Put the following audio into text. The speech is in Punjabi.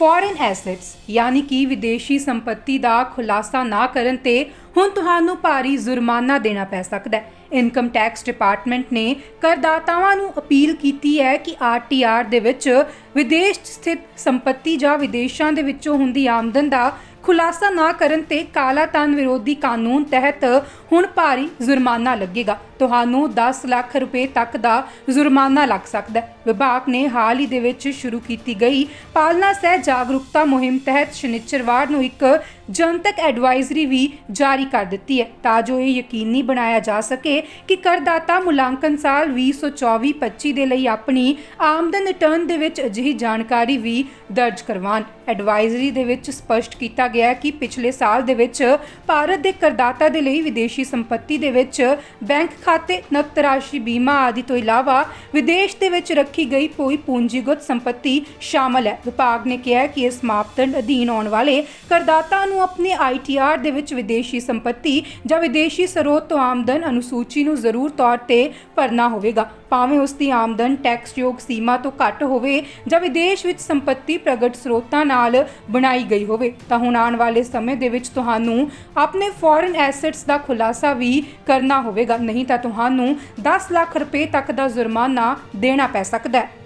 ਫੋਰਨ ਐਸੈਟਸ ਯਾਨੀ ਕਿ ਵਿਦੇਸ਼ੀ ਸੰਪਤੀ ਦਾ ਖੁਲਾਸਾ ਨਾ ਕਰਨ ਤੇ ਹੁਣ ਤੁਹਾਨੂੰ ਭਾਰੀ ਜੁਰਮਾਨਾ ਦੇਣਾ ਪੈ ਸਕਦਾ ਹੈ। ਇਨਕਮ ਟੈਕਸ ਡਿਪਾਰਟਮੈਂਟ ਨੇ ਕਰਦਾਤਾਵਾਂ ਨੂੰ ਅਪੀਲ ਕੀਤੀ ਹੈ ਕਿ ਆਰਟੀਆਰ ਦੇ ਵਿੱਚ ਵਿਦੇਸ਼ ਸਥਿਤ ਸੰਪਤੀ ਜਾਂ ਵਿਦੇਸ਼ਾਂ ਦੇ ਵਿੱਚੋਂ ਹੁੰਦੀ ਆਮਦਨ ਦਾ ਖੁਲਾਸਾ ਨਾ ਕਰਨ ਤੇ ਕਾਲਾ ਧਨ ਵਿਰੋਧੀ ਕਾਨੂੰਨ ਤਹਿਤ ਹੁਣ ਭਾਰੀ ਜੁਰਮਾਨਾ ਲੱਗੇਗਾ। ਤੁਹਾਨੂੰ 10 ਲੱਖ ਰੁਪਏ ਤੱਕ ਦਾ ਜੁਰਮਾਨਾ ਲੱਗ ਸਕਦਾ ਹੈ। ਵਿਭਾਗ ਨੇ ਹਾਲ ਹੀ ਦੇ ਵਿੱਚ ਸ਼ੁਰੂ ਕੀਤੀ ਗਈ ਪਾਲਣਾ ਸਹਿ ਜਾਗਰੂਕਤਾ ਮੁਹਿੰਮ ਤਹਿਤ ਸ਼ਨੀਚਰਵਾਰ ਨੂੰ ਇੱਕ ਜਨਤਕ ਐਡਵਾਈਜ਼ਰੀ ਵੀ ਜਾਰੀ ਕਰ ਦਿੱਤੀ ਹੈ। ਤਾਂ ਜੋ ਇਹ ਯਕੀਨੀ ਬਣਾਇਆ ਜਾ ਸਕੇ ਕਿ ਕਰਦਾਤਾ ਮੁਲਾਂਕਣ ਸਾਲ 2024-25 ਦੇ ਲਈ ਆਪਣੀ ਆਮਦਨ ਰਿਟਰਨ ਦੇ ਵਿੱਚ ਅਜਿਹੀ ਜਾਣਕਾਰੀ ਵੀ ਦਰਜ ਕਰਵਾਉਣ। ਐਡਵਾਈਜ਼ਰੀ ਦੇ ਵਿੱਚ ਸਪਸ਼ਟ ਕੀਤਾ ਗਿਆ ਹੈ ਕਿ ਪਿਛਲੇ ਸਾਲ ਦੇ ਵਿੱਚ ਭਾਰਤ ਦੇ ਕਰਦਾਤਾ ਦੇ ਲਈ ਵਿਦੇਸ਼ੀ ਸੰਪਤੀ ਦੇ ਵਿੱਚ ਬੈਂਕ ਖਾਤੇ ਨਕਦ ਰਾਸ਼ੀ ਬੀਮਾ ਆਦਿ ਤੋਂ ਇਲਾਵਾ ਵਿਦੇਸ਼ ਦੇ ਵਿੱਚ ਰੱਖੀ ਗਈ ਕੋਈ ਪੂੰਜੀਗਤ ਸੰਪਤੀ ਸ਼ਾਮਲ ਹੈ। ਵਿਭਾਗ ਨੇ ਕਿਹਾ ਕਿ ਇਸ ਮਾਪਦੰਡ ਅਧੀਨ ਆਉਣ ਵਾਲੇ ਕਰਦਾਤਾ ਨੂੰ ਨੂੰ ਆਪਣੇ ਆਈਟੀਆਰ ਦੇ ਵਿੱਚ ਵਿਦੇਸ਼ੀ ਸੰਪਤੀ ਜਾਂ ਵਿਦੇਸ਼ੀ ਸਰੋਤ ਤੋਂ ਆਮਦਨ ਅਨੁਸੂਚੀ ਨੂੰ ਜ਼ਰੂਰ ਤੌਰ ਤੇ ਭਰਨਾ ਹੋਵੇਗਾ। ਭਾਵੇਂ ਉਸ ਦੀ ਆਮਦਨ ਟੈਕਸਯੋਗ ਸੀਮਾ ਤੋਂ ਘੱਟ ਹੋਵੇ ਜਾਂ ਵਿਦੇਸ਼ ਵਿੱਚ ਸੰਪਤੀ ਪ੍ਰਗਟ ਸਰੋਤਾਂ ਨਾਲ ਬਣਾਈ ਗਈ ਹੋਵੇ, ਤਾਂ ਹੁਣ ਆਉਣ ਵਾਲੇ ਸਮੇਂ ਦੇ ਵਿੱਚ ਤੁਹਾਨੂੰ ਆਪਣੇ ਫੋਰਨ ਐਸੈਟਸ ਦਾ ਖੁਲਾਸਾ ਵੀ ਕਰਨਾ ਹੋਵੇਗਾ। ਨਹੀਂ ਤਾਂ ਤੁਹਾਨੂੰ 10 ਲੱਖ ਰੁਪਏ ਤੱਕ ਦਾ ਜੁਰਮਾਨਾ ਦੇਣਾ ਪੈ ਸਕਦਾ ਹੈ।